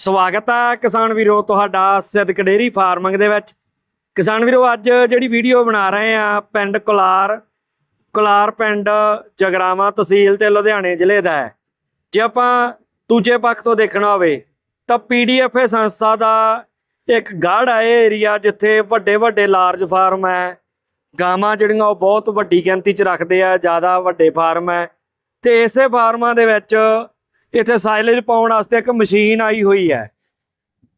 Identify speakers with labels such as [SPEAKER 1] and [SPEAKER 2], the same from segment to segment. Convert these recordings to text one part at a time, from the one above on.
[SPEAKER 1] ਸਵਾਗਤ ਹੈ ਕਿਸਾਨ ਵੀਰੋ, ਤੁਹਾਡਾ ਸਿੱਧਕ ਡੇਰੀ ਫਾਰਮਿੰਗ ਦੇ ਵਿੱਚ। ਕਿਸਾਨ ਵੀਰੋ, ਅੱਜ ਜਿਹੜੀ ਵੀਡੀਓ ਬਣਾ ਰਹੇ ਆ, ਪਿੰਡ ਕੁਲਾਰ ਕੁਲਾਰ ਪਿੰਡ ਜਗਰਾਵਾਂ ਤਹਿਸੀਲ ਤੇ ਲੁਧਿਆਣੇ ਜ਼ਿਲ੍ਹੇ ਦਾ ਹੈ। ਜੇ ਆਪਾਂ ਦੂਜੇ ਪੱਖ ਤੋਂ ਦੇਖਣਾ ਹੋਵੇ, ਤਾਂ ਪੀਡੀਐਫ ਸੰਸਥਾ ਦਾ ਇੱਕ ਗੜ ਹੈ ਇਹ ਏਰੀਆ, ਜਿੱਥੇ ਵੱਡੇ ਵੱਡੇ ਲਾਰਜ ਫਾਰਮ ਹੈ। ਗਾਵਾਂ ਜਿਹੜੀਆਂ, ਉਹ ਬਹੁਤ ਵੱਡੀ ਗਿਣਤੀ 'ਚ ਰੱਖਦੇ ਆ, ਜ਼ਿਆਦਾ ਵੱਡੇ ਫਾਰਮ ਹੈ। ਤੇ ਇਸੇ ਫਾਰਮਾਂ ਦੇ ਵਿੱਚ ਇੱਥੇ ਸਾਈਲੇਜ ਪਾਉਣ ਵਾਸਤੇ ਇੱਕ ਮਸ਼ੀਨ ਆਈ ਹੋਈ ਹੈ।